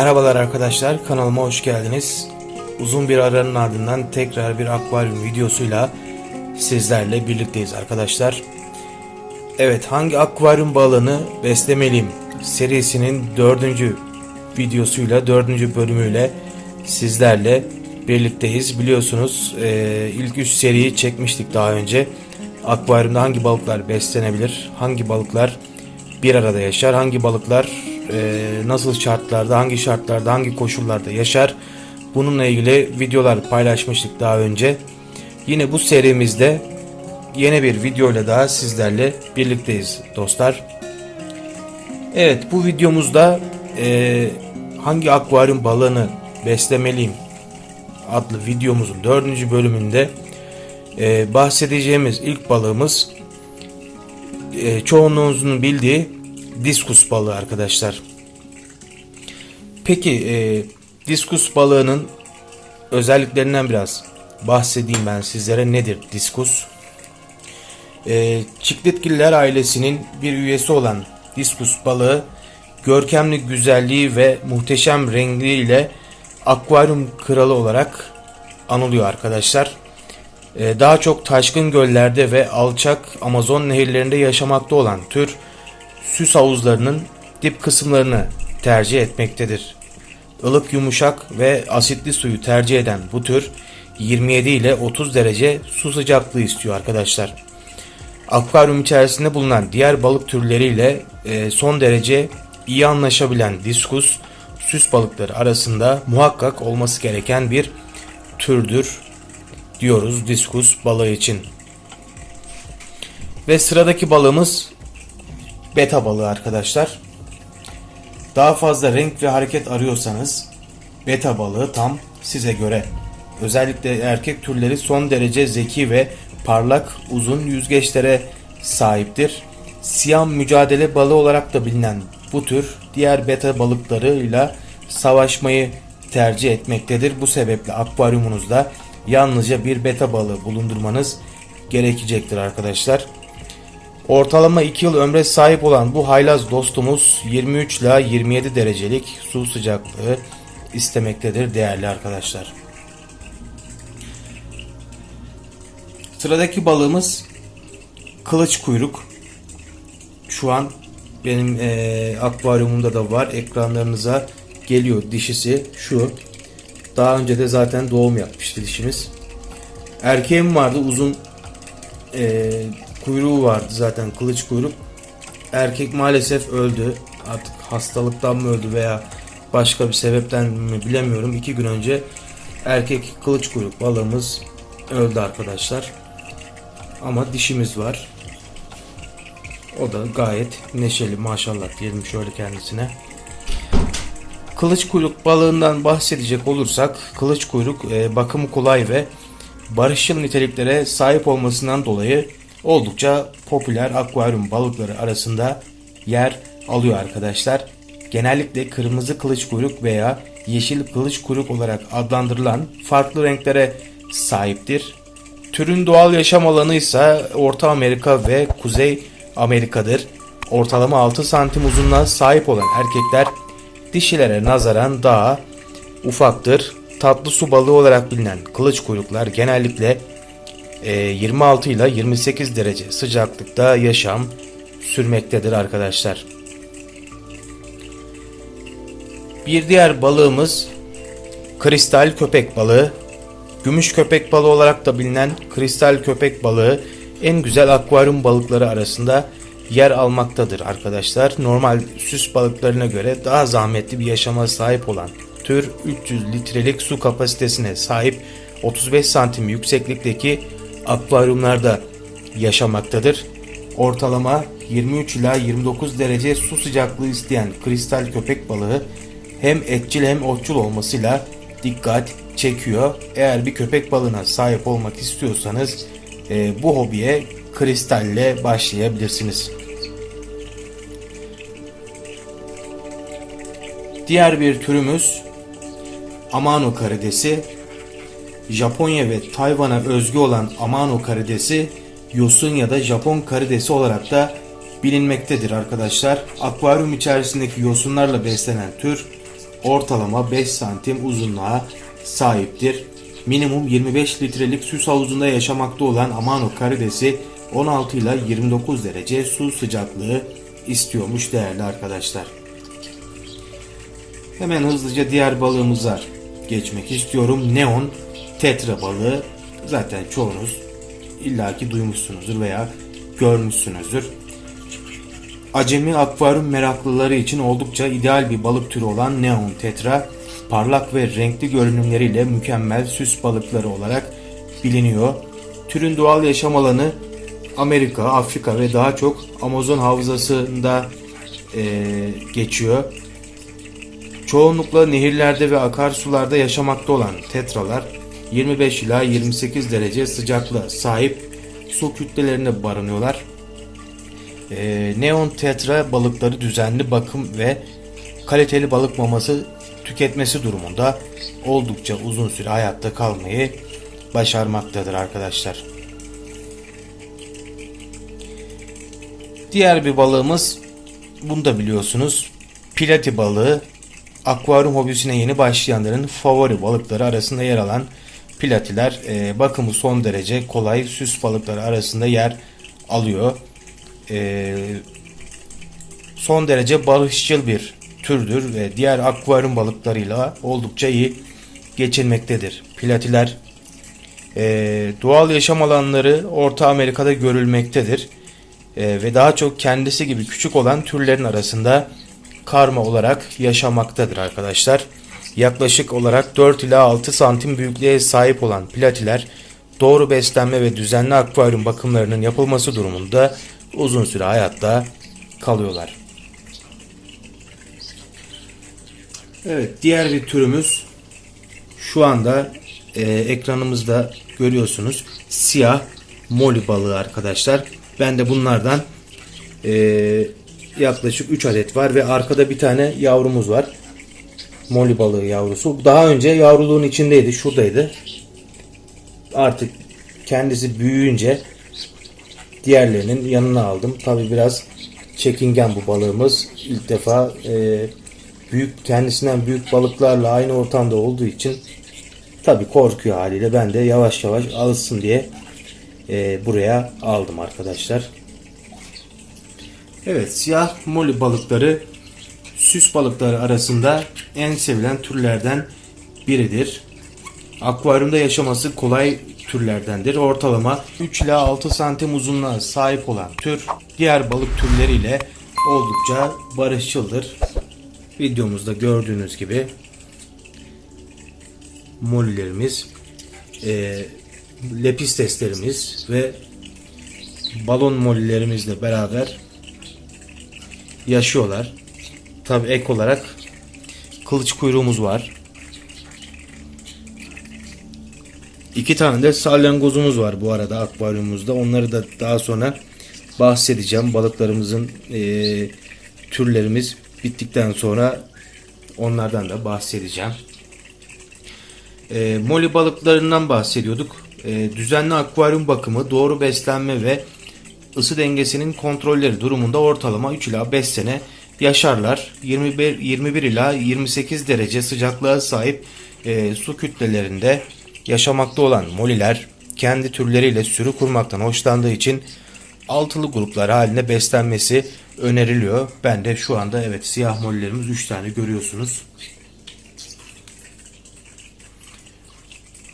Merhabalar arkadaşlar kanalıma hoş geldiniz. Uzun bir aranın ardından tekrar bir akvaryum videosuyla sizlerle birlikteyiz arkadaşlar. Evet hangi akvaryum balığını beslemeliyim serisinin dördüncü videosuyla dördüncü bölümüyle sizlerle birlikteyiz. Biliyorsunuz e, ilk üç seriyi çekmiştik daha önce. Akvaryumda hangi balıklar beslenebilir, hangi balıklar bir arada yaşar, hangi balıklar e, nasıl şartlarda, hangi şartlarda, hangi koşullarda yaşar. Bununla ilgili videolar paylaşmıştık daha önce. Yine bu serimizde yeni bir videoyla daha sizlerle birlikteyiz dostlar. Evet bu videomuzda e, hangi akvaryum balığını beslemeliyim adlı videomuzun dördüncü bölümünde e, bahsedeceğimiz ilk balığımız e, çoğunluğunuzun bildiği diskus balığı arkadaşlar. Peki e, diskus balığının özelliklerinden biraz bahsedeyim ben sizlere. Nedir diskus? E, Çiklitgiller ailesinin bir üyesi olan diskus balığı görkemli güzelliği ve muhteşem rengiyle akvaryum kralı olarak anılıyor arkadaşlar. Ee, daha çok taşkın göllerde ve alçak Amazon nehirlerinde yaşamakta olan tür süs havuzlarının dip kısımlarını tercih etmektedir. Ilık yumuşak ve asitli suyu tercih eden bu tür 27 ile 30 derece su sıcaklığı istiyor arkadaşlar. Akvaryum içerisinde bulunan diğer balık türleriyle e, son derece iyi anlaşabilen diskus süs balıkları arasında muhakkak olması gereken bir türdür diyoruz diskus balığı için. Ve sıradaki balığımız beta balığı arkadaşlar. Daha fazla renk ve hareket arıyorsanız beta balığı tam size göre. Özellikle erkek türleri son derece zeki ve parlak uzun yüzgeçlere sahiptir. Siyam mücadele balığı olarak da bilinen bu tür diğer beta balıklarıyla savaşmayı tercih etmektedir. Bu sebeple akvaryumunuzda yalnızca bir beta balığı bulundurmanız gerekecektir arkadaşlar. Ortalama 2 yıl ömre sahip olan bu haylaz dostumuz 23 ila 27 derecelik su sıcaklığı istemektedir değerli arkadaşlar. Sıradaki balığımız kılıç kuyruk. Şu an benim e, akvaryumumda da var. Ekranlarınıza geliyor dişisi şu. Daha önce de zaten doğum yapmıştı dişimiz. Erkeğim vardı uzun e, kuyruğu vardı zaten kılıç kuyruk. Erkek maalesef öldü. Artık hastalıktan mı öldü veya başka bir sebepten mi bilemiyorum. İki gün önce erkek kılıç kuyruk balığımız öldü arkadaşlar. Ama dişimiz var. O da gayet neşeli maşallah diyelim şöyle kendisine. Kılıç kuyruk balığından bahsedecek olursak kılıç kuyruk e, bakımı kolay ve barışçıl niteliklere sahip olmasından dolayı oldukça popüler akvaryum balıkları arasında yer alıyor arkadaşlar. Genellikle kırmızı kılıç kuyruk veya yeşil kılıç kuyruk olarak adlandırılan farklı renklere sahiptir. Türün doğal yaşam alanı ise Orta Amerika ve Kuzey Amerika'dır. Ortalama 6 santim uzunluğa sahip olan erkekler dişilere nazaran daha ufaktır. Tatlı su balığı olarak bilinen kılıç kuyruklar genellikle 26 ile 28 derece sıcaklıkta yaşam sürmektedir arkadaşlar. Bir diğer balığımız kristal köpek balığı. Gümüş köpek balığı olarak da bilinen kristal köpek balığı en güzel akvaryum balıkları arasında yer almaktadır arkadaşlar. Normal süs balıklarına göre daha zahmetli bir yaşama sahip olan tür 300 litrelik su kapasitesine sahip 35 santim yükseklikteki akvaryumlarda yaşamaktadır. Ortalama 23 ila 29 derece su sıcaklığı isteyen kristal köpek balığı hem etçil hem otçul olmasıyla dikkat çekiyor. Eğer bir köpek balığına sahip olmak istiyorsanız e, bu hobiye kristalle başlayabilirsiniz. Diğer bir türümüz Amano karidesi. Japonya ve Tayvan'a özgü olan Amano karidesi yosun ya da Japon karidesi olarak da bilinmektedir arkadaşlar. Akvaryum içerisindeki yosunlarla beslenen tür ortalama 5 santim uzunluğa sahiptir. Minimum 25 litrelik süs havuzunda yaşamakta olan Amano karidesi 16 ile 29 derece su sıcaklığı istiyormuş değerli arkadaşlar. Hemen hızlıca diğer balığımıza geçmek istiyorum. Neon tetra balığı zaten çoğunuz illaki duymuşsunuzdur veya görmüşsünüzdür. Acemi akvaryum meraklıları için oldukça ideal bir balık türü olan neon tetra, parlak ve renkli görünümleriyle mükemmel süs balıkları olarak biliniyor. Türün doğal yaşam alanı Amerika, Afrika ve daha çok Amazon havzasında eee, geçiyor. Çoğunlukla nehirlerde ve akarsularda yaşamakta olan tetralar 25 ila 28 derece sıcaklığa sahip su kütlelerinde barınıyorlar. Ee, neon tetra balıkları düzenli bakım ve kaliteli balık maması tüketmesi durumunda oldukça uzun süre hayatta kalmayı başarmaktadır arkadaşlar. Diğer bir balığımız bunu da biliyorsunuz. Pilati balığı akvaryum hobisine yeni başlayanların favori balıkları arasında yer alan platiler e, bakımı son derece kolay süs balıkları arasında yer alıyor. E, son derece barışçıl bir türdür ve diğer akvaryum balıklarıyla oldukça iyi geçinmektedir. Platiler e, doğal yaşam alanları Orta Amerika'da görülmektedir. E, ve daha çok kendisi gibi küçük olan türlerin arasında karma olarak yaşamaktadır arkadaşlar. Yaklaşık olarak 4 ila 6 santim büyüklüğe sahip olan platiler doğru beslenme ve düzenli akvaryum bakımlarının yapılması durumunda uzun süre hayatta kalıyorlar. Evet diğer bir türümüz şu anda e, ekranımızda görüyorsunuz siyah moli balığı arkadaşlar. Ben de bunlardan e, yaklaşık 3 adet var ve arkada bir tane yavrumuz var. Moli balığı yavrusu. Daha önce yavruluğun içindeydi. Şuradaydı. Artık kendisi büyüyünce diğerlerinin yanına aldım. Tabi biraz çekingen bu balığımız. İlk defa e, büyük kendisinden büyük balıklarla aynı ortamda olduğu için tabi korkuyor haliyle. Ben de yavaş yavaş alışsın diye e, buraya aldım arkadaşlar. Evet siyah moli balıkları süs balıkları arasında en sevilen türlerden biridir. Akvaryumda yaşaması kolay türlerdendir. Ortalama 3 ila 6 santim uzunluğa sahip olan tür diğer balık türleriyle oldukça barışçıldır. Videomuzda gördüğünüz gibi molilerimiz, e, lepisteslerimiz ve balon mollilerimizle beraber yaşıyorlar. Tabi ek olarak kılıç kuyruğumuz var. İki tane de salyangozumuz var bu arada akvaryumumuzda. Onları da daha sonra bahsedeceğim. Balıklarımızın e, türlerimiz bittikten sonra onlardan da bahsedeceğim. E, moli balıklarından bahsediyorduk. E, düzenli akvaryum bakımı, doğru beslenme ve ısı dengesinin kontrolleri durumunda ortalama 3 ila 5 sene yaşarlar. 21, 21 ila 28 derece sıcaklığa sahip e, su kütlelerinde yaşamakta olan moliler kendi türleriyle sürü kurmaktan hoşlandığı için altılı gruplar halinde beslenmesi öneriliyor. Ben de şu anda evet siyah molilerimiz 3 tane görüyorsunuz.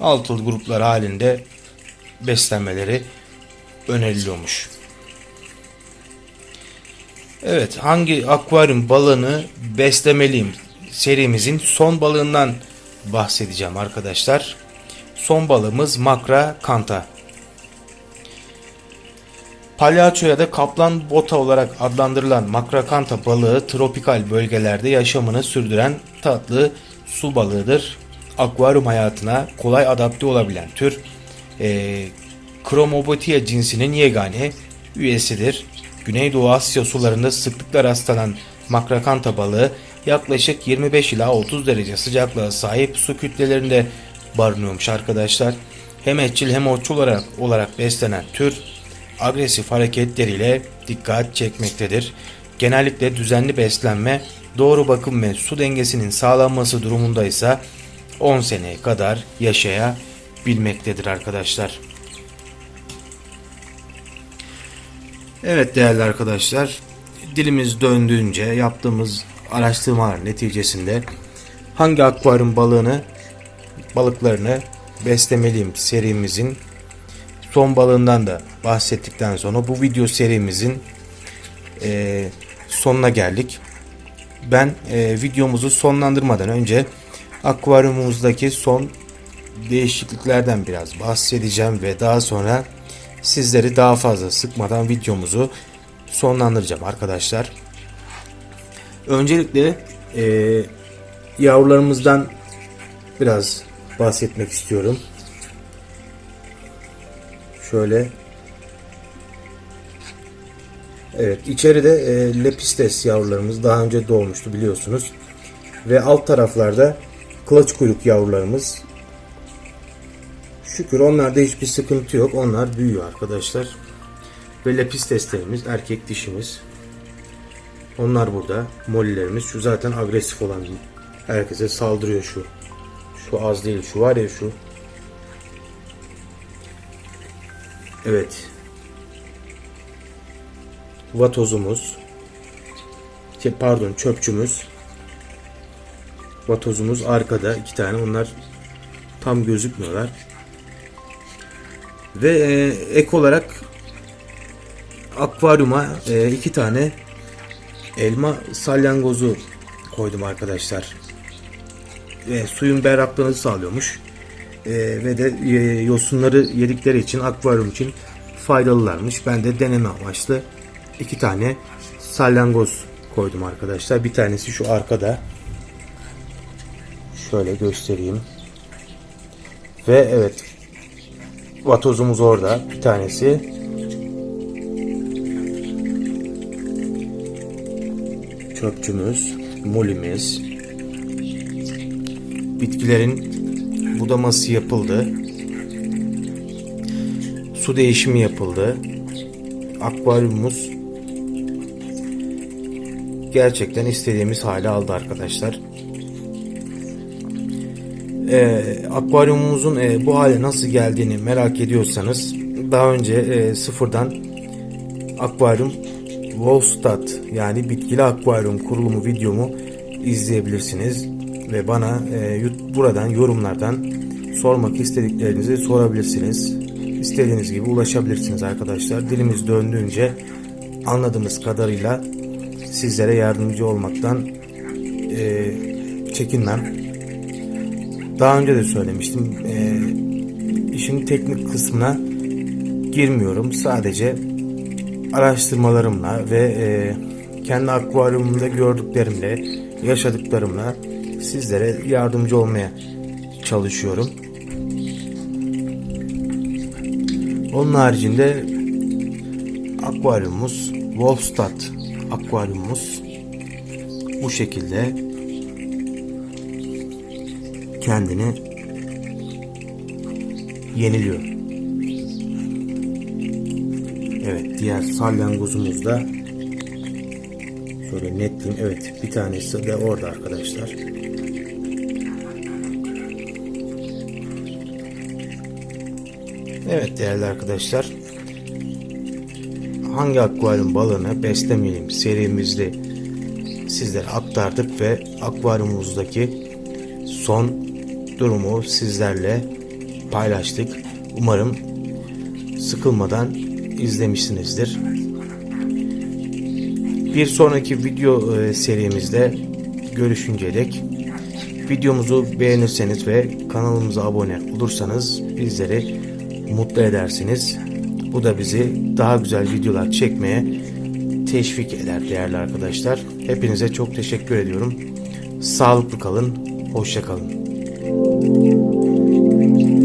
Altılı gruplar halinde beslenmeleri öneriliyormuş. Evet hangi akvaryum balığını beslemeliyim serimizin son balığından bahsedeceğim arkadaşlar. Son balığımız makra kanta. Palyaço ya da kaplan bota olarak adlandırılan makrakanta balığı tropikal bölgelerde yaşamını sürdüren tatlı su balığıdır. Akvaryum hayatına kolay adapte olabilen tür e, Chromobotia cinsinin yegane üyesidir. Güneydoğu Asya sularında sıklıkla rastlanan makrakanta balığı yaklaşık 25 ila 30 derece sıcaklığa sahip su kütlelerinde barınıyormuş arkadaşlar. Hem etçil hem otçul olarak, olarak beslenen tür agresif hareketleriyle dikkat çekmektedir. Genellikle düzenli beslenme doğru bakım ve su dengesinin sağlanması durumundaysa 10 seneye kadar yaşayabilmektedir arkadaşlar. Evet değerli arkadaşlar, dilimiz döndüğünce yaptığımız araştırmalar neticesinde hangi akvaryum balığını balıklarını beslemeliyim serimizin son balığından da bahsettikten sonra bu video serimizin e, sonuna geldik. Ben e, videomuzu sonlandırmadan önce akvaryumumuzdaki son değişikliklerden biraz bahsedeceğim ve daha sonra sizleri daha fazla sıkmadan videomuzu sonlandıracağım arkadaşlar. Öncelikle e, yavrularımızdan biraz bahsetmek istiyorum. Şöyle Evet içeride e, lepistes yavrularımız daha önce doğmuştu biliyorsunuz. Ve alt taraflarda kılıç kuyruk yavrularımız. Şükür onlarda hiçbir sıkıntı yok. Onlar büyüyor arkadaşlar. Ve lepisteslerimiz erkek dişimiz. Onlar burada. Mollilerimiz. Şu zaten agresif olan herkese saldırıyor şu. Şu az değil. Şu var ya şu. Evet. Vatozumuz. Şey, pardon çöpçümüz. Vatozumuz arkada. iki tane. Onlar tam gözükmüyorlar. Ve e, ek olarak akvaryuma e, iki tane elma salyangozu koydum arkadaşlar. E, suyun berraklığını sağlıyormuş. E, ve de e, yosunları yedikleri için akvaryum için faydalılarmış. Ben de deneme amaçlı iki tane salyangoz koydum arkadaşlar. Bir tanesi şu arkada. Şöyle göstereyim. Ve evet vatozumuz orada. Bir tanesi. Çöpçümüz, molimiz. Bitkilerin budaması yapıldı. Su değişimi yapıldı. Akvaryumumuz gerçekten istediğimiz hale aldı arkadaşlar. Ee, akvaryumumuzun e, bu hale nasıl geldiğini merak ediyorsanız daha önce e, sıfırdan akvaryum Wolfstat yani bitkili akvaryum kurulumu videomu izleyebilirsiniz ve bana e, buradan yorumlardan sormak istediklerinizi sorabilirsiniz. İstediğiniz gibi ulaşabilirsiniz arkadaşlar. Dilimiz döndüğünce anladığımız kadarıyla sizlere yardımcı olmaktan e, çekinmem. Daha önce de söylemiştim. E, işin teknik kısmına girmiyorum. Sadece araştırmalarımla ve e, kendi akvaryumumda gördüklerimle, yaşadıklarımla sizlere yardımcı olmaya çalışıyorum. Onun haricinde akvaryumumuz Wolfstadt akvaryumumuz bu şekilde kendini yeniliyor. Evet diğer salyangozumuz da şöyle netleyeyim. Evet bir tanesi de orada arkadaşlar. Evet değerli arkadaşlar hangi akvaryum balığını beslemeyelim serimizde sizlere aktardık ve akvaryumumuzdaki son durumu sizlerle paylaştık. Umarım sıkılmadan izlemişsinizdir. Bir sonraki video e, serimizde görüşünceye dek videomuzu beğenirseniz ve kanalımıza abone olursanız bizleri mutlu edersiniz. Bu da bizi daha güzel videolar çekmeye teşvik eder değerli arkadaşlar. Hepinize çok teşekkür ediyorum. Sağlıklı kalın, hoşça kalın. Thank you.